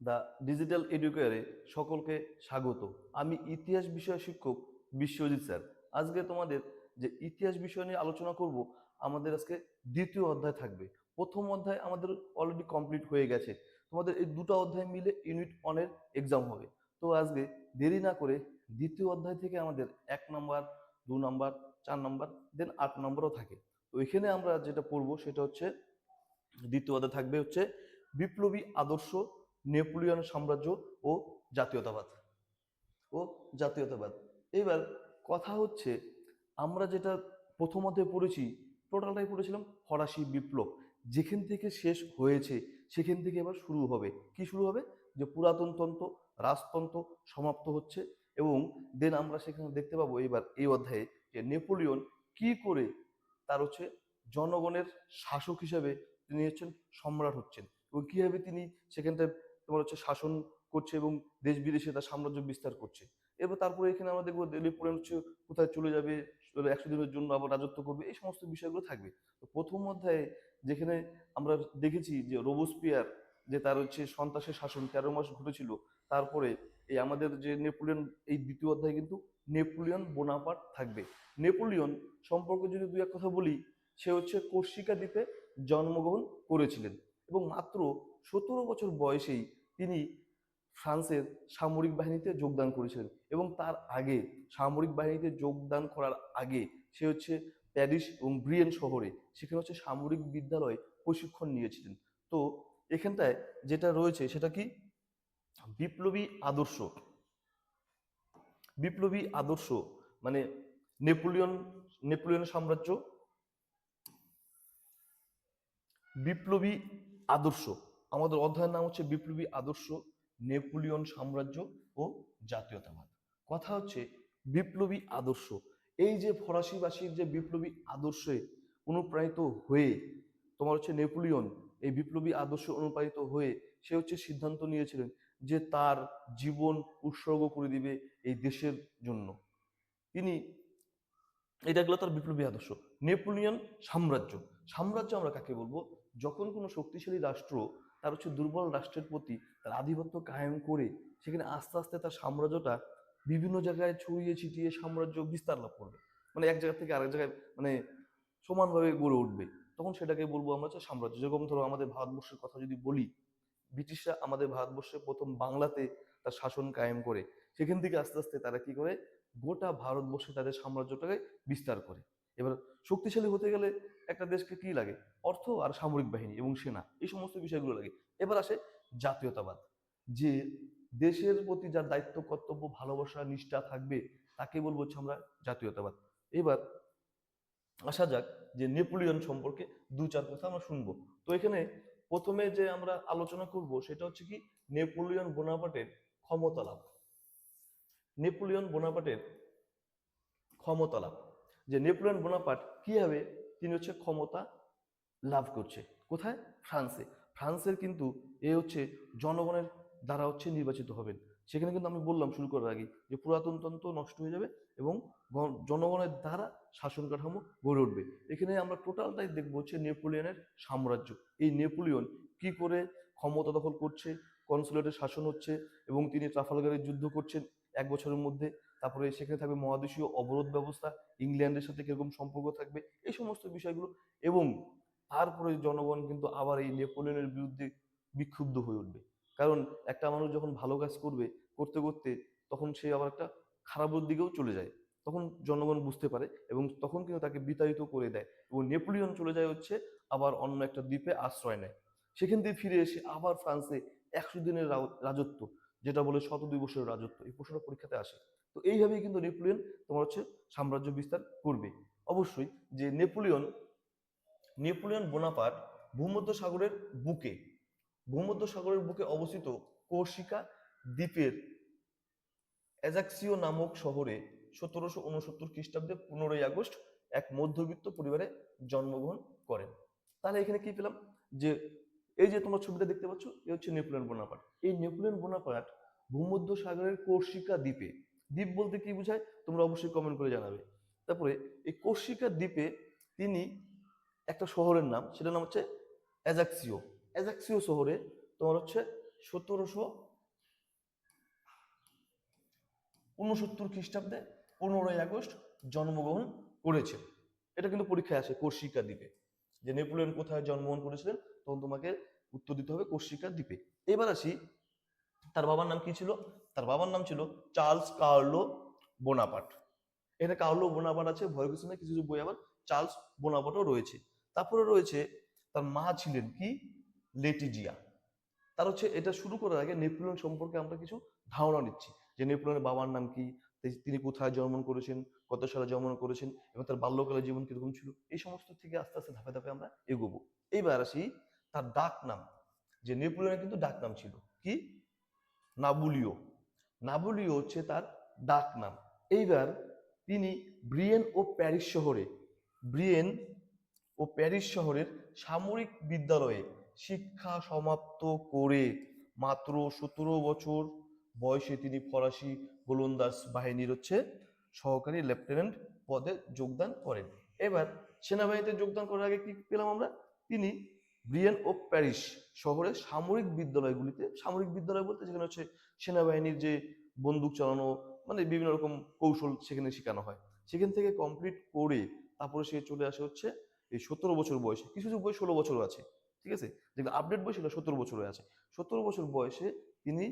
The digital এডুকেয়ারে সকলকে স্বাগত। আমি ইতিহাস বিষয় শিক্ষক বিশ্বজিৎ স্যার। আজকে তোমাদের যে ইতিহাস বিষয় নিয়ে আলোচনা করব, আমাদের আজকে দ্বিতীয় অধ্যায় থাকবে। প্রথম অধ্যায় আমাদের অলরেডি কমপ্লিট হয়ে গেছে। তোমাদের এই দুটো অধ্যায় মিলে ইউনিট ওয়ানের এক্সাম হবে। তো আজকে দেরি না করে দ্বিতীয় অধ্যায় থেকে আমাদের এক নম্বর, দু নম্বর, চার নম্বর দেন আট নম্বরও থাকে। তো এখানে আমরা যেটা পড়ব সেটা হচ্ছে, দ্বিতীয় অধ্যায় থাকবে হচ্ছে বিপ্লবী আদর্শ নেপোলিয়ন সাম্রাজ্য ও জাতীয়তাবাদ। ও জাতীয়তাবাদ। এবার কথা হচ্ছে, আমরা যেটা প্রথম অধ্যায়ে পড়েছি, টোটালটাই পড়েছিলাম ফরাসি বিপ্লব। যেখান থেকে শেষ হয়েছে, সেখান থেকে এবার শুরু হবে। কি শুরু হবে? যে পুরাতন তন্ত্র, রাজতন্ত্র সমাপ্ত হচ্ছে এবং দেন আমরা সেখানে দেখতে পাবো এবার এই অধ্যায়ে যে নেপোলিয়ন কি করে তার হচ্ছে জনগণের শাসক হিসাবে তিনি হচ্ছেন সম্রাট হচ্ছেন। এবং কীভাবে তিনি সেখানটায় তোমার হচ্ছে শাসন করছে এবং দেশ বিদেশে তার সাম্রাজ্য বিস্তার করছে। এবার তারপরে এখানে আমরা দেখব নেপোলিয়ন হচ্ছে কোথায় চলে যাবে একশো দিনের জন্য আবার রাজত্ব করবে, এই সমস্ত বিষয়গুলো থাকবে। তো প্রথম অধ্যায়ে যেখানে আমরা দেখেছি যে রোবোস্পিয়ার, যে তার হচ্ছে সন্ত্রাসের শাসন, তেরো মাস ঘটেছিল, তারপরে এই আমাদের যে নেপোলিয়ন, এই দ্বিতীয় অধ্যায়ে কিন্তু নেপোলিয়ন বোনাপাট থাকবে। নেপোলিয়ন সম্পর্কে যদি দুই এক কথা বলি, সে হচ্ছে কোর্সিকা দ্বীপে জন্মগ্রহণ করেছিলেন এবং মাত্র সতেরো বছর বয়সেই তিনি ফ্রান্সের সামরিক বাহিনীতে যোগদান করেছিলেন এবং তার আগে সামরিক বাহিনীতে যোগদান করার আগে সে হচ্ছে প্যারিস এবং ব্রিয়েন শহরে, সেখানে হচ্ছে সামরিক বিদ্যালয়ে প্রশিক্ষণ নিয়েছিলেন। তো এখানটায় যেটা রয়েছে সেটা কি? বিপ্লবী আদর্শ। বিপ্লবী আদর্শ মানে নেপোলিয়ন নেপোলিয়ন সাম্রাজ্য। বিপ্লবী আদর্শ। আমাদের অধ্যায়ের নাম হচ্ছে বিপ্লবী আদর্শ, নেপোলিয়ন সাম্রাজ্য ও জাতীয়তাবাদ। কথা হচ্ছে বিপ্লবী আদর্শ। এই যে ফরাসিবাসীর যে বিপ্লবী আদর্শে অনুপ্রাণিত হয়ে, তোমার হচ্ছে নেপোলিয়ন, এই বিপ্লবী আদর্শে অনুপ্রাণিত হয়ে সে হচ্ছে সিদ্ধান্ত নিয়েছিলেন যে তার জীবন উৎসর্গ করে দিবে এই দেশের জন্য। তিনি, এটা গেল তার বিপ্লবী আদর্শ, নেপোলিয়ন সাম্রাজ্য। সাম্রাজ্য আমরা কাকে বলব? যখন কোনো শক্তিশালী রাষ্ট্র তার হচ্ছে দুর্বল রাষ্ট্রের প্রতি তার আধিপত্য কায়েম করে সেখানে আস্তে আস্তে তার সাম্রাজ্যটা বিভিন্ন জায়গায় ছড়িয়ে ছিটিয়ে সাম্রাজ্য বিস্তার লাভ করবে। মানে এক জায়গা থেকে আরেক জায়গায় মানে সমানভাবে গড়ে উঠবে। তখন সেটাকে বলব আমরা হচ্ছে সাম্রাজ্য। যেরকম ধরো আমাদের ভারতবর্ষের কথা যদি বলি, ব্রিটিশরা আমাদের ভারতবর্ষে প্রথম বাংলাতে তার শাসন কায়েম করে। সেখান থেকে আস্তে আস্তে তারা কি করে? গোটা ভারতবর্ষে তাদের সাম্রাজ্যটাকে বিস্তার করে। এবার শক্তিশালী হতে গেলে একটা দেশকে কি লাগে? অর্থ আর সামরিক বাহিনী এবং সেনা, এই সমস্ত বিষয়গুলো লাগে। এবার আসে জাতীয়তাবাদ। যে দেশের প্রতি যার দায়িত্ব, কর্তব্য, ভালোবাসা, নিষ্ঠা থাকবে, তাকে বলব হচ্ছে আমরা জাতীয়তাবাদ। এবার আসা যাক যে নেপোলিয়ন সম্পর্কে দু চার কথা আমরা শুনব। তো এখানে প্রথমে যে আমরা আলোচনা করব, সেটা হচ্ছে কি নেপোলিয়ন বোনাপার্টের ক্ষমতা লাভ নেপোলিয়ন বোনাপার্টের ক্ষমতা লাভ যে নেপোলিয়ন বোনাপার্ট কীভাবে তিনি হচ্ছে ক্ষমতা লাভ করছে? কোথায়? ফ্রান্সে। ফ্রান্সের কিন্তু এ হচ্ছে জনগণের দ্বারা হচ্ছে নির্বাচিত হবেন। সেখানে কিন্তু আমি বললাম শুরু করার আগে যে পুরাতন তন্ত্র নষ্ট হয়ে যাবে এবং জনগণের দ্বারা শাসন কাঠামো গড়ে উঠবে। এখানে আমরা টোটালটাই দেখব হচ্ছে নেপোলিয়নের সাম্রাজ্য। এই নেপোলিয়ন কি করে ক্ষমতা দখল করছে, কনসুলেটের শাসন হচ্ছে এবং তিনি ট্রাফালগারের যুদ্ধ করছেন এক বছরের মধ্যে। তারপরে সেখানে থাকবে মহাদেশীয় অবরোধ ব্যবস্থা, ইংল্যান্ডের সাথে কীরকম সম্পর্ক থাকবে, এই সমস্ত বিষয়গুলো এবং তারপরে জনগণ কিন্তু আবার এই নেপোলিয়নের বিরুদ্ধে বিক্ষুব্ধ হয়ে উঠবে। কারণ একটা মানুষ যখন ভালো কাজ করবে, করতে করতে তখন সে আবার একটা খারাপের দিকেও চলে যায়। তখন জনগণ বুঝতে পারে এবং তখন কিন্তু তাকে বিতাড়িত করে দেয় এবং নেপোলিয়ন চলে যায় হচ্ছে আবার অন্য একটা দ্বীপে আশ্রয় নেয়। সেখান থেকে ফিরে এসে আবার ফ্রান্সে একশো দিনের রাজত্ব, যেটা বলে শত দুই বছরের রাজত্ব, এই প্রশ্নটা পরীক্ষাতে আসে। তো এইভাবেই কিন্তু নেপোলিয়ন তোমার হচ্ছে সাম্রাজ্য বিস্তার করবে। অবশ্যই যে নেপোলিয়ন নেপোলিয়ন বোনাপার্ট ভূমধ্য সাগরের বুকে, ভূমধ্য সাগরের বুকে অবস্থিত কোর্সিকা দ্বীপের অ্যাজাক্সিও নামক শহরে সতেরোশো উনসত্তর খ্রিস্টাব্দে পনেরোই আগস্ট এক মধ্যবিত্ত পরিবারে জন্মগ্রহণ করেন। তাহলে এখানে কি পেলাম? যে এই যে তোমরা ছবিটা দেখতে পাচ্ছ, এ হচ্ছে নেপোলিয়ন বোনাপার্ট। এই নেপোলিয়ন বোনাপার্ট ভূমধ্য সাগরের কোর্সিকা দ্বীপে দ্বীপ বলতে কি বোঝায়? তোমরা অবশ্যই কমেন্ট করে জানাবে। তারপরে এই কোর্সিকা দ্বীপে তিনি একটা শহরের নাম, সেটার নাম হচ্ছে অ্যাজাক্সিও। অ্যাজাক্সিও শহরে তোমার হচ্ছে সতেরোশো উনসত্তর খ্রিস্টাব্দে পনেরোই আগস্ট জন্মগ্রহণ করেছে। এটা কিন্তু পরীক্ষায় আসে কোর্সিকা দ্বীপে। যে নেপোলিয়ন কোথায় জন্মগ্রহণ করেছিলেন, তখন তোমাকে উত্তর দিতে হবে কোর্সিকা দ্বীপে। এবার আসি তার বাবার নাম কি ছিল? তার বাবার নাম ছিল চার্লস কার্লো বোনাপাট এটা কার্লো বোনাপাট আছে, ভয় কিছু কিছু কিছু বই আবার চার্লস বোনাপাটও রয়েছে। তারপরে রয়েছে তার মা ছিলেন কি? লেটিজিয়া। তার হচ্ছে এটা শুরু করার আগে নেপোলিয়ন সম্পর্কে আমরা কিছু ধারণা নিচ্ছি। যে নেপোলিয়নের বাবার নাম কি? তিনি কোথায় জন্মগ্রহণ করেছেন? কত সালে জন্মগ্রহণ করেছেন? এবং তার বাল্যকালের জীবন কীরকম ছিল? এই সমস্ত থেকে আস্তে আস্তে ধাপে ধাপে আমরা এগোবো। এইবার আসি তার ডাক নাম। যে নেপোলিয়নের কিন্তু ডাক নাম ছিল। কি? নাবুলিও। নাবুলিও হচ্ছে তার ডাক নাম। এইবার তিনি ব্রিয়েন ও প্যারিস শহরে, ব্রিয়েন ও প্যারিস শহরের সামরিক বিদ্যালয়ে শিক্ষা সমাপ্ত করে মাত্র সতেরো বছর বয়সে তিনি ফরাসি গোলন্দাজ বাহিনীর হচ্ছে সহকারী লেফটেন্যান্ট পদে যোগদান করেন। এবার সেনাবাহিনীতে যোগদান করার আগে কি পেলাম আমরা? তিনি ব্রিয়েন ও প্যারিস শহরের সামরিক বিদ্যালয়গুলিতে, সামরিক বিদ্যালয় বলতে যেখানে হচ্ছে সেনাবাহিনীর যে বন্দুক চালানো মানে বিভিন্ন রকম কৌশল সেখানে শেখানো হয়। সেখান থেকে কমপ্লিট করে তারপরে সে চলে আসে হচ্ছে এই সতেরো বছর বয়সে। কিছু কিছু বই ষোলো বছরও আছে, ঠিক আছে? যেগুলো আপডেট বই সেটা সতেরো বছরে আছে। সতেরো বছর বয়সে তিনি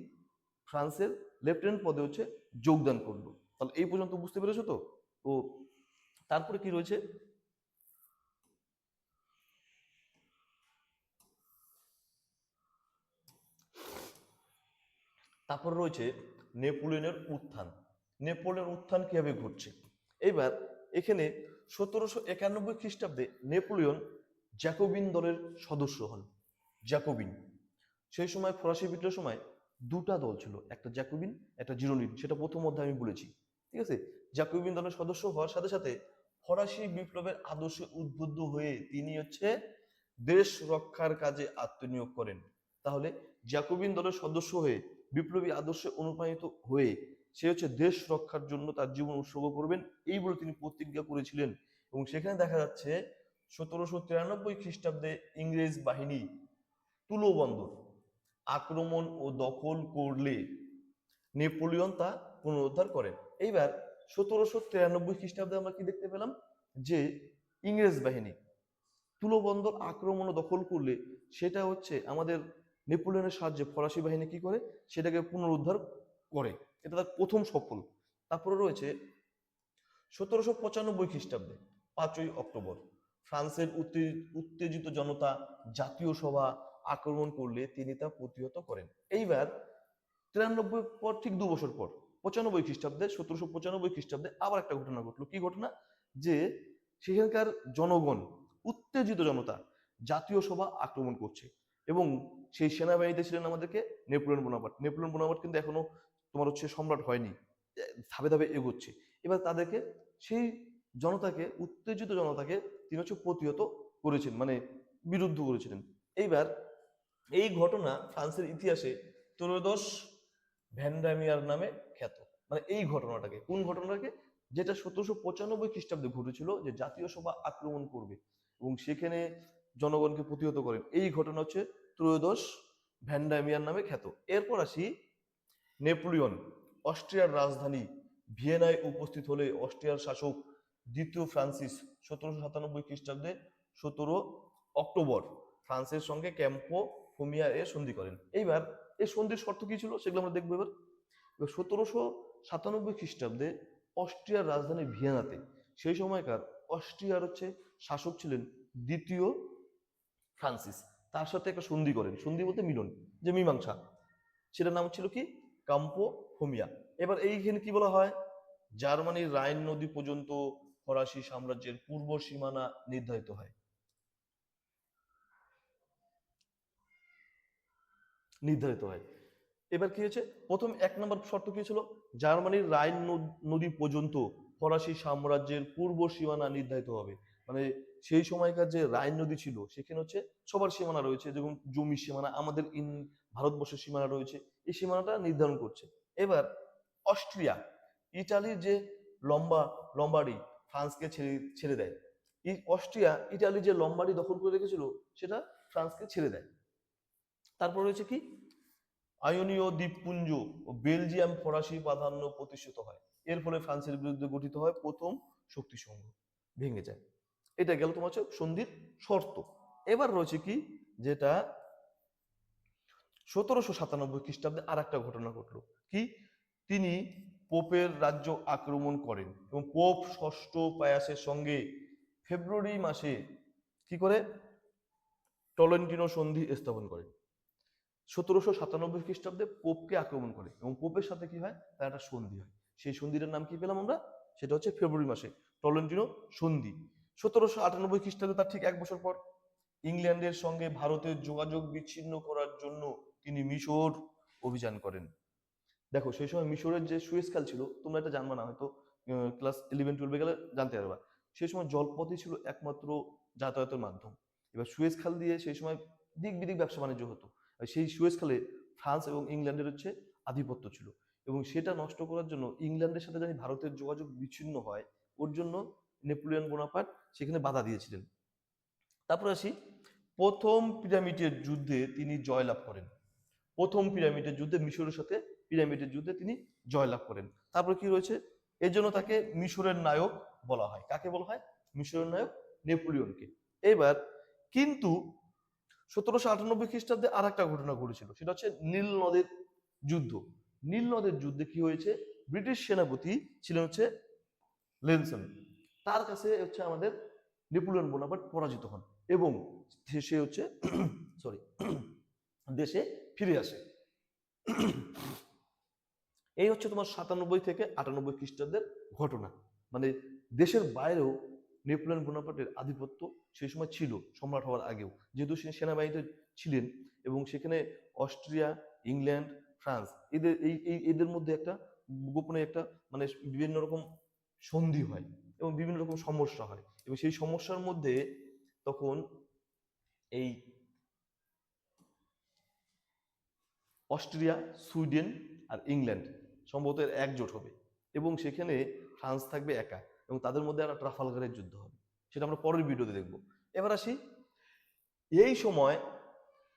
ফ্রান্সের লেফটেন্যান্ট পদে হচ্ছে যোগদান করল। তাহলে এই পর্যন্ত বুঝতে পেরেছ তো? তো তারপরে কি রয়েছে? তারপর রয়েছে নেপোলিয়নের উত্থান। নেপোলিয়নের উত্থান কীভাবে ঘটছে? এবার এখানে সতেরোশো একানব্বই খ্রিস্টাব্দে নেপোলিয়ন জ্যাকোবিন দলের সদস্য হন। জ্যাকোবিন। সেই সময়, ফরাসি বিদ্রোহের সময় দুটা দল ছিল, একটা জ্যাকোবিন, একটা জিরোনিন সেটা প্রথম অধ্যায়ে আমি বলেছি। ঠিক আছে? জ্যাকোবিন দলের সদস্য হওয়ার সাথে সাথে ফরাসি বিপ্লবের আদর্শে উদ্বুদ্ধ হয়ে তিনি হচ্ছে দেশ রক্ষার কাজে আত্মনিয়োগ করেন। তাহলে জ্যাকোবিন দলের সদস্য হয়ে বিপ্লবী আদর্শে অনুপ্রাণিত হয়ে সে হচ্ছে দেশ রক্ষার জন্য তার জীবন উৎসর্গ করবেন, এই বলে তিনি প্রতিজ্ঞা করেছিলেন। এবং সেখানে দেখা যাচ্ছে সতেরোশো তিরানব্বই খ্রিস্টাব্দে ইংরেজ বাহিনী তুলো বন্দর আক্রমণ ও দখল করলে নেপোলিয়ন তা পুনরুদ্ধার করেন এইবার সতেরোশো তিরানব্বই খ্রিস্টাব্দে আমরা কি দেখতে পেলাম? যে ইংরেজ বাহিনী তুলো বন্দর আক্রমণ ও দখল করলে সেটা হচ্ছে আমাদের নেপোলিয়নের সাহায্যে ফরাসি বাহিনী কি করে? সেটাকে পুনরুদ্ধার করে। এটা তার প্রথম সফল। তারপরে রয়েছে সতেরোশো পঁচানব্বই খ্রিস্টাব্দে, পাঁচই অক্টোবর। ফ্রান্সের উত্তেজিত জনতা জাতীয় সভা আক্রমণ করলে তিনি তা প্রতিহত করেন। এইবার তিরানব্বই পর, ঠিক দু বছর পর, পঁচানব্বই খ্রিস্টাব্দে, সতেরোশো পঁচানব্বই খ্রিস্টাব্দে আবার একটা ঘটনা ঘটলো। কি ঘটনা? যে সেখানকার জনগণ, উত্তেজিত জনতা জাতীয় সভা আক্রমণ করছে এবং সেই সেনাবাহিনীতে ছিলেন আমাদেরকে নেপোলিয়ন বোনাপাট নেপোলিয়ন বোনাপাট কিন্তু এখনও তোমার হচ্ছে সম্রাট হয়নি ধাপে ধাপে এগোচ্ছে। এবার তাদেরকে সেই জনতাকে, উত্তেজিত জনতাকে তিনি হচ্ছে প্রতিহত করেছেন মানে বিরুদ্ধ করেছিলেন। এইবার এই ঘটনা ফ্রান্সের ইতিহাসে ত্রয়োদশ ভ্যান্ডামিয়ার নামে খ্যাত। মানে এই ঘটনাটাকে, কোন ঘটনাটাকে? যেটা সতেরোশো পঁচানব্বই খ্রিস্টাব্দে ঘটেছিল যে জাতীয় সভা আক্রমণ করবে এবং সেখানে জনগণকে প্রতিহত করেন। এই ঘটনা হচ্ছে ত্রয়োদশ ভ্যান্ডামিয়ার নামে খ্যাত। এরপর আসি নেপোলিয়ন, অস্ট্রিয়ার রাজধানী ভিয়েনায় উপস্থিত হলে অস্ট্রিয়ার শাসক দ্বিতীয় ফ্রান্সিস সতেরোশো সাতানব্বই খ্রিস্টাব্দে সতেরো অক্টোবর ফ্রান্সের সঙ্গে ক্যাম্পো ফোমিয়া এ সন্ধি করেন। এইবার এই সন্ধির শর্ত কি ছিল সেগুলো আমরা দেখব এবার। এবার সতেরোশো সাতানব্বই খ্রিস্টাব্দে অস্ট্রিয়ার রাজধানী ভিয়েনাতে সেই সময়কার অস্ট্রিয়ার হচ্ছে শাসক ছিলেন দ্বিতীয় ফ্রান্সিস। তার সাথে একটা সন্ধি করেন। সন্ধি বলতে মিলন, যে মীমাংসা। সেটার নাম ছিল কি? কাম্পো ফোমিয়া এবার এইখানে কি বলা হয়? জার্মানির রাইন নদী পর্যন্ত ফরাসি সাম্রাজ্যের পূর্ব সীমানা নির্ধারিত হয়। নির্ধারিত হয়। এবার কি হয়েছে? প্রথম এক নম্বর শর্ত কি ছিল জার্মানির রাইন নদী পর্যন্ত ফরাসি সাম্রাজ্যের পূর্ব সীমানা নির্ধারিত হবে। মানে সেই সময়কার যে রাইন নদী ছিল, সেখানে হচ্ছে সবার সীমানা রয়েছে। যেমন জমি সীমানা, আমাদের ইন ভারতবর্ষের সীমানা রয়েছে, এই সীমানাটা নির্ধারণ করছে। এবার অস্ট্রিয়া, ইটালির যে লম্বা, লম্বাড়ি, ফ্রান্সকে ছেড়ে ছেড়ে দেয়। এই অস্ট্রিয়া, ইটালি যে লম্বারি দখল করে রেখেছিল, সেটা ফ্রান্সকে ছেড়ে দেয়। তারপর রয়েছে কি? আয়োনীয় দ্বীপপুঞ্জ ও বেলজিয়াম ফরাসি প্রাধান্য প্রতিষ্ঠিত হয়। এর ফলে ফ্রান্সের বিরুদ্ধে গঠিত হয় প্রথম শক্তি সংঘ। ভেঙে যায়। এটা গেল তোমার হচ্ছে সন্ধির শর্ত। এবার রয়েছে কি? যেটা সতেরোশো সাতানব্বই খ্রিস্টাব্দে আর একটা ঘটনা ঘটলো। কি? তিনি পোপের রাজ্য আক্রমণ করেন এবং পোপ ষষ্ঠ পায়াসের সঙ্গে ফেব্রুয়ারি মাসে কি করে? টলেন্টিনো সন্ধি স্থাপন করেন। সতেরোশো সাতানব্বই খ্রিস্টাব্দে পোপকে আক্রমণ করে এবং পোপের সাথে কি হয়? তার একটা সন্ধি হয়। সেই সন্ধিটার নাম কি পেলাম আমরা? সেটা হচ্ছে ফেব্রুয়ারি মাসে, টলেন্টিনো সন্ধি। সতেরোশো আটানব্বই খ্রিস্টাব্দে তার ঠিক এক বছর পর ইংল্যান্ডের সঙ্গে ভারতের যোগাযোগ বিচ্ছিন্ন করার জন্য তিনি মিশর অভিযান করেন। দেখো, সেই সময় মিশরের যে সুয়েজ খাল ছিল, তোমরা এটা জানবা না, হয়তো ক্লাস ইলেভেন টুয়েলভে গেলে জানতে পারবা। সেই সময় জলপথই ছিল একমাত্র যাতায়াতের মাধ্যম। এবার সুয়েজ খাল দিয়ে সেই সময় দিক বিদিক ব্যবসা বাণিজ্য হতো। সেই সুয়েজ খালে ফ্রান্স এবং ইংল্যান্ডের হচ্ছে আধিপত্য ছিল। এবং সেটা নষ্ট করার জন্য ইংল্যান্ডের সাথে জানি ভারতের যোগাযোগ বিচ্ছিন্ন হয়, ওর জন্য নেপোলিয়ন বোনাপার্ট সেখানে বাধা দিয়েছিলেন। তারপর আসি, প্রথম পিরামিডের যুদ্ধে তিনি জয়লাভ করেন। প্রথম পিরামিডের যুদ্ধে, মিশরের সাথে পিরামিডের যুদ্ধে তিনি জয়লাভ করেন। তারপর কি রয়েছে? এর জন্য তাকে মিশরের নায়ক বলা হয়। কাকে বলা হয়? মিশরের নায়ক নেপোলিয়নকে। এবার, কিন্তু সতেরোশো আটানব্বই খ্রিস্টাব্দে আর একটা ঘটনা ঘটেছিল। সেটা হচ্ছে নীল নদের যুদ্ধ। নীল নদের যুদ্ধে কি হয়েছে? ব্রিটিশ সেনাপতি ছিলেন হচ্ছে লেনসন। তার কাছে হচ্ছে আমাদের নেপোলিয়ন বোনাপার্ট পরাজিত হন এবং সে হচ্ছে সরি দেশে ফিরে আসে। এই হচ্ছে তোমার সাতানব্বই থেকে আটানব্বই খ্রিস্টাব্দের ঘটনা। মানে দেশের বাইরেও নেপোলিয়ন বোনাপার্টের আধিপত্য সেই সময় ছিল, সম্রাট হওয়ার আগেও। যেহেতু সে সেনাবাহিনীতে ছিলেন এবং সেখানে অস্ট্রিয়া, ইংল্যান্ড, ফ্রান্স, এদের এই, এদের মধ্যে একটা গোপনে একটা মানে বিভিন্ন রকম সন্ধি হয়। এবং বিভিন্ন রকম সমস্যা হয়। এবং সেই সমস্যার মধ্যে তখন এই অস্ট্রিয়া, সুইডেন আর ইংল্যান্ড সম্ভবত একজোট হবে এবং সেখানে ফ্রান্স থাকবে একা এবং তাদের মধ্যে একটা ট্রাফালগারের যুদ্ধ হবে। সেটা আমরা পরের ভিডিওতে দেখব। এবার আসি, এই সময়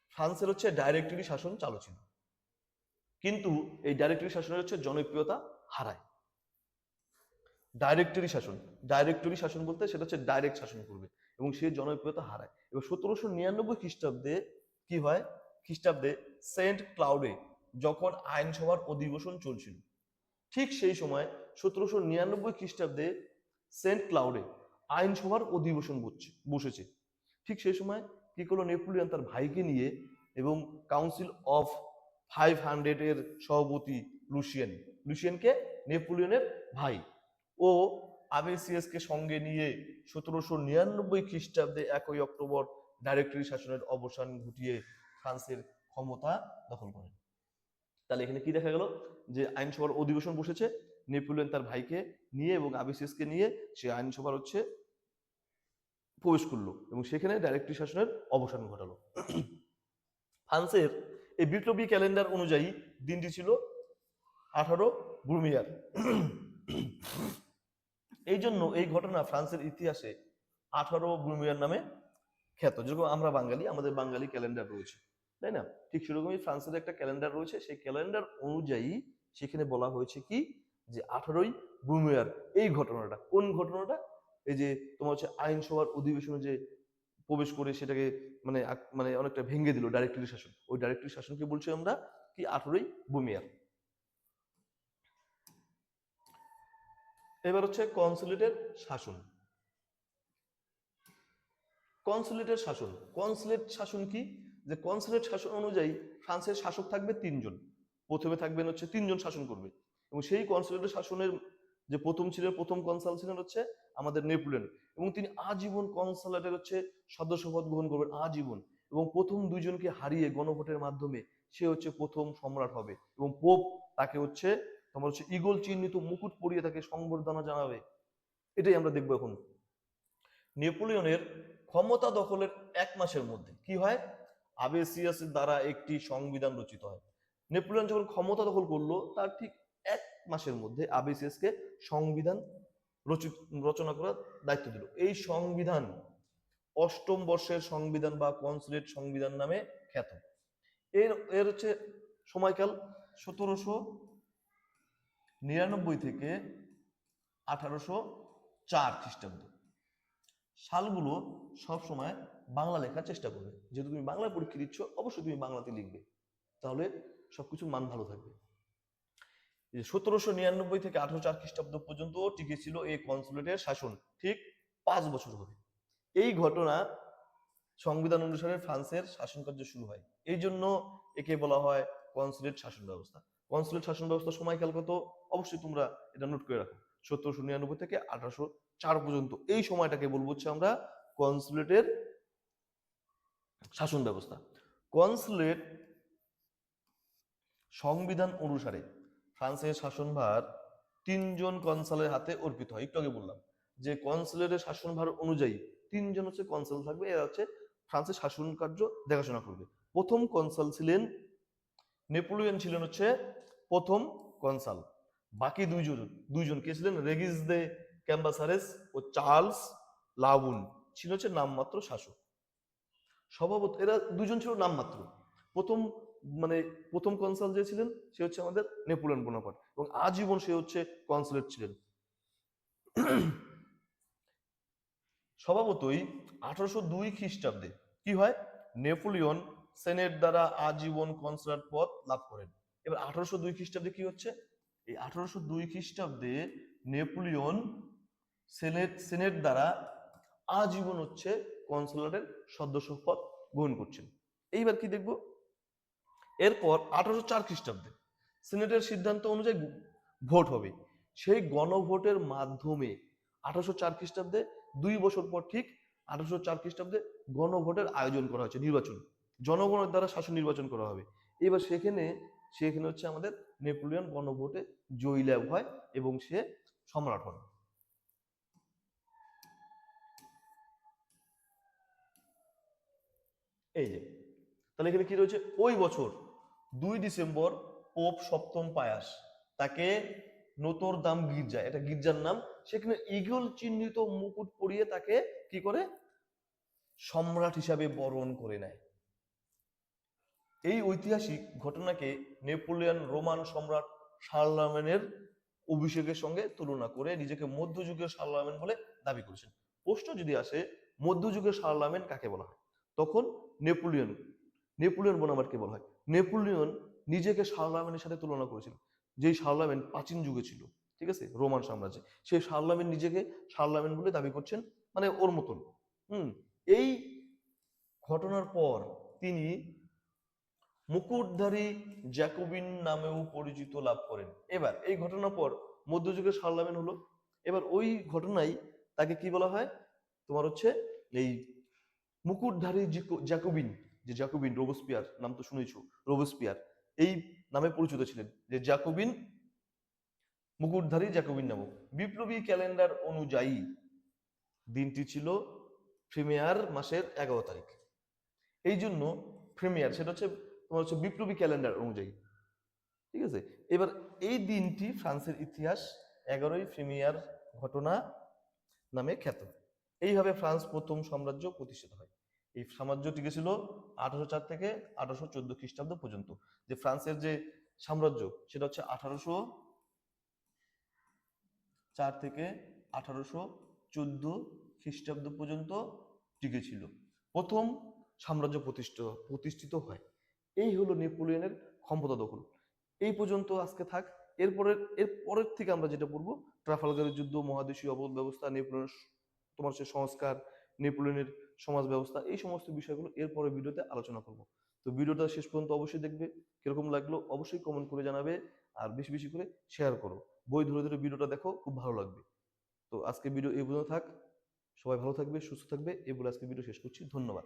ফ্রান্সের হচ্ছে ডাইরেক্টরি শাসন চালু ছিল। কিন্তু এই ডাইরেক্টরি শাসনের হচ্ছে জনপ্রিয়তা হারায়। ডাইরেক্টরি শাসন। ডাইরেক্টরি শাসন বলতে সেটা হচ্ছে ডাইরেক্ট শাসন করবে এবং সে জনপ্রিয়তা হারায়। এবং সতেরোশো নিরানব্বই খ্রিস্টাব্দে কি হয়? খ্রিস্টাব্দে সেন্ট ক্লাউডে যখন আইনসভার অধিবেশন চলছিল, ঠিক সেই সময় সতেরোশো নিরানব্বই খ্রিস্টাব্দে সেন্ট ক্লাউডে আইনসভার অধিবেশন বসছে। ঠিক সেই সময় কি করল নেপোলিয়ন তার ভাইকে নিয়ে এবং কাউন্সিল অফ ফাইভ হান্ড্রেড এর সভাপতি লুসিয়ান, লুসিয়ানকে নেপোলিয়নের ভাই ও আবেসিএস কে সঙ্গে নিয়ে সতেরোশো নিরানব্বই খ্রিস্টাব্দে একই অক্টোবর ডাইরেক্টরি শাসনের অবসান ঘটিয়ে ফ্রান্সের ক্ষমতা দখল করেন। তাহলে এখানে কি দেখা গেল? যে আইনসভার অধিবেশন বসেছে, নেপোলিয়ন তার ভাইকে নিয়ে এবং আবিসিএস কে নিয়ে সে আইনসভার হচ্ছে প্রবেশ করল এবং সেখানে ডাইরেক্টরি শাসনের অবসান ঘটালো। ফ্রান্সের এই বিপ্লবী ক্যালেন্ডার অনুযায়ী দিনটি ছিল আঠারো ব্রুমিয়ার এই জন্য এই ঘটনা ফ্রান্সের ইতিহাসে আঠারো ব্রুমিয়ার নামে খ্যাত। যেরকম আমরা বাঙালি, আমাদের বাঙালি ক্যালেন্ডার রয়েছে, তাই না? ঠিক সেরকমই ফ্রান্সের একটা ক্যালেন্ডার রয়েছে। সেই ক্যালেন্ডার অনুযায়ী সেখানে বলা হয়েছে কি? যে আঠারোই ব্রুমিয়ার এই ঘটনাটা, কোন ঘটনাটা? এই যে তোমার হচ্ছে আইনসভার অধিবেশনে যে প্রবেশ করে সেটাকে মানে মানে অনেকটা ভেঙে দিল ডাইরেক্টরি শাসন। ওই ডাইরেক্টরি শাসনকে বলছি আমরা কি? আঠারোই ব্রুমিয়ার এবার হচ্ছে কনসুলেটের শাসন। কনসুলেটের শাসন। কনসুলেট শাসন কি? যে কনসুলেট শাসন অনুযায়ী ফ্রান্সের শাসক থাকবে তিনজন। প্রথমে থাকবেন হচ্ছে তিনজন শাসন করবে এবং সেই কনসুলেটের শাসনের যে প্রথম ছিলেন, প্রথম কনসাল ছিলেন হচ্ছে আমাদের নেপোলিয়ন। এবং তিনি আজীবন কনসালেটের হচ্ছে সদস্যপদ গ্রহণ করবেন, আজীবন। এবং প্রথম দুইজনকে হারিয়ে গণভোটের মাধ্যমে সে হচ্ছে প্রথম সম্রাট হবে। এবং পোপ তাকে হচ্ছে তোমার হচ্ছে ইগল চিহ্নিত মুকুট পরিয়ে তাকে সংবর্ধনা জানাবে। এটাই আমরা দেখব এখন। নেপোলিয়নের ক্ষমতা দখলের এক মাসের মধ্যে কি হয়? আবেসিয়াসের দ্বারা একটি সংবিধান রচিত হয়। নেপোলিয়ন যখন ক্ষমতা দখল করল, তার ঠিক এক মাসের মধ্যে আবেসিয়াসকে সংবিধান রচিত, রচনা করার দায়িত্ব দিল। এই সংবিধান অষ্টম বর্ষের সংবিধান বা কনসুলেট সংবিধান নামে খ্যাত। এর এর হচ্ছে সময়কাল সতেরোশো নিরানব্বই থেকে আঠারোশো চার খ্রিস্টাব্দ। সালগুলো সব সময় বাংলা লেখার চেষ্টা করবে। যেহেতু তুমি বাংলা পরীক্ষা দিচ্ছ, অবশ্যই তুমি বাংলাতে লিখবে। তাহলে সবকিছুর মান ভালো থাকবে। সতেরোশো নিরানব্বই থেকে আঠারো চার খ্রিস্টাব্দ পর্যন্ত টিকে ছিল এই কনসুলেটের শাসন। ঠিক পাঁচ বছর হবে। এই ঘটনা সংবিধান অনুসারে ফ্রান্সের শাসন কার্য শুরু হয়। এই জন্য একে বলা হয় কনসুলেট শাসন ব্যবস্থা। কনসুলেট শাসন ব্যবস্থা সময়কাল কত? অবশ্যই তোমরা এটা নোট করে রাখো। সতেরোশো নিরানব্বই থেকে আঠারোশো চার পর্যন্ত। এই সময়টাকে বলব হচ্ছে আমরা কনসুলেটের শাসন ব্যবস্থা। কনসুলেট সংবিধান অনুসারে ফ্রান্সের শাসনভার তিনজন কনসালের হাতে অর্পিত হয়। একটু আগে বললাম যে কনসুলেটের শাসনভার অনুযায়ী তিনজন হচ্ছে কনসাল থাকবে, এরা হচ্ছে ফ্রান্সের শাসন কার্য দেখাশোনা করবে। প্রথম কনসাল ছিলেন, নেপোলিয়ন ছিলেন হচ্ছে প্রথম কনসাল বাকি দুইজন দুইজন কে ছিলেন? রেগিস দে ক্যাম্বাসারেস ও চার্লস লাউন ছিল হচ্ছে নামমাত্র শাসক। স্বভাবত এরা দুজন ছিল নামমাত্র। প্রথম মানে প্রথম কনসাল যে ছিলেন, সে হচ্ছে আমাদের নেপোলিয়ন বোনাপার্ট এবং আজীবন সে হচ্ছে কনসুলেট ছিলেন। স্বভাবতই আঠারোশো দুই খ্রিস্টাব্দে কি হয়? নেপোলিয়ন সেনেট দ্বারা আজীবন কনসুলেট পদ লাভ করেন। এবার আঠারোশো দুই খ্রিস্টাব্দে কি হচ্ছে? এই আঠারোশো দুই খ্রিস্টাব্দে নেপোলিয়ন সেনেট সেনেট দ্বারা আজীবন হচ্ছে কনসুলেটের সদস্য পদ গ্রহণ করছেন। এইবার কি দেখব? এরপর আঠারোশো চার খ্রিস্টাব্দে সিনেটের সিদ্ধান্ত অনুযায়ী ভোট হবে। সেই গণভোটের মাধ্যমে আঠারোশো চার খ্রিস্টাব্দে দুই বছর পর ঠিক আঠারোশো চার খ্রিস্টাব্দে গণভোটের আয়োজন করা হয়েছে, নির্বাচন। জনগণের দ্বারা শাসন নির্বাচন করা হবে। এবার সেখানে সেখানে হচ্ছে আমাদের নেপোলিয়ন গণভোটে জয়ী লাভ হয় এবং সে সম্রাট হন। এই যে, তাহলে এখানে কি রয়েছে? ওই বছর, দুই ডিসেম্বর, পোপ সপ্তম পায়াস, তাকে নতর দাম গির্জা এটা গির্জার নাম, সেখানে ইগল চিহ্নিত মুকুট পরিয়ে তাকে কি করে? সম্রাট হিসাবে বরণ করে নেয়। এই ঐতিহাসিক ঘটনাকে নেপোলিয়ান রোমান সম্রাট শার্লামেনের অভিষেকের সঙ্গে তুলনা করে নিজেকে মধ্যযুগের শার্লামেন বলে দাবি করেছেন। প্রশ্ন যদি আসে মধ্যযুগের শার্লামেন কাকে বলা হয়? তখন নেপোলিয়ন নেপোলিয়ন বোনামার্টকে বলা হয়। নেপোলিয়ন নিজেকে শার্লামেনের সাথে তুলনা করেছিল। যেই শার্লামেন প্রাচীন যুগে ছিল, ঠিক আছে? রোমান সাম্রাজ্যে। সেই শার্লামেন নিজেকে শার্লামেন বলে দাবি করছেন মানে ওর মতন। হুম, এই ঘটনার পর তিনি মুকুটধারী জ্যাকোবিন নামেও পরিচিত লাভ করেন। এবার, এই ঘটনার পর মধ্যযুগের শার্লামেন হলো। এবার ওই ঘটনায় তাকে কি বলা হয়? তোমার হচ্ছে এই মুকুটধারী জ্যাকোবিন, যে জ্যাকোবিন, রোবসপিয়ার, নাম তো শুনেছ রোবসপিয়ার, এই নামে পরিচিত ছিলেন। যে জ্যাকোবিন, মুকুটধারী জ্যাকোবিন নামক। বিপ্লবী ক্যালেন্ডার অনুযায়ী দিনটি ছিল প্রিমিয়ার মাসের এগারো তারিখ। এই জন্য প্রিমিয়ার, সেটা হচ্ছে তোমার হচ্ছে বিপ্লবী ক্যালেন্ডার অনুযায়ী। ঠিক আছে? এবার এই দিনটি ফ্রান্সের ইতিহাস এগারোই প্রিমিয়ার ঘটনা নামে খ্যাত। এইভাবে ফ্রান্স প্রথম সাম্রাজ্য প্রতিষ্ঠিত হয়। এই সাম্রাজ্য টিকেছিল আঠারোশো চার থেকে আঠারোশো চোদ্দ খ্রিস্টাব্দ পর্যন্ত। যে ফ্রান্সের যে সাম্রাজ্য, সেটা হচ্ছে আঠারোশো চার থেকে আঠারোশো চোদ্দ খ্রিস্টাব্দ পর্যন্ত টিকেছিল প্রথম সাম্রাজ্য প্রতিষ্ঠিত প্রতিষ্ঠিত হয়। এই হলো নেপোলিয়নের ক্ষমতা দখল। এই পর্যন্ত আজকে থাক। এরপরের এর পরের থেকে আমরা যেটা পড়ব, ট্রাফালগারের যুদ্ধ, মহাদেশীয় অবরোধ ব্যবস্থা, নেপোলিয়নের তোমার সে সংস্কার, নেপোলিয়নের সমাজ ব্যবস্থা, এই সমস্ত বিষয়গুলো এরপরে ভিডিওতে আলোচনা করব। তো ভিডিওটা শেষ পর্যন্ত অবশ্যই দেখবে। কীরকম লাগল অবশ্যই কমেন্ট করে জানাবে আর বেশি বেশি করে শেয়ার করো। বই ধরে ধরে ভিডিওটা দেখো, খুব ভালো লাগবে। তো আজকে ভিডিও এই পর্যন্ত থাক। সবাই ভালো থাকবে, সুস্থ থাকবে। এই বলে আজকে ভিডিও শেষ করছি। ধন্যবাদ।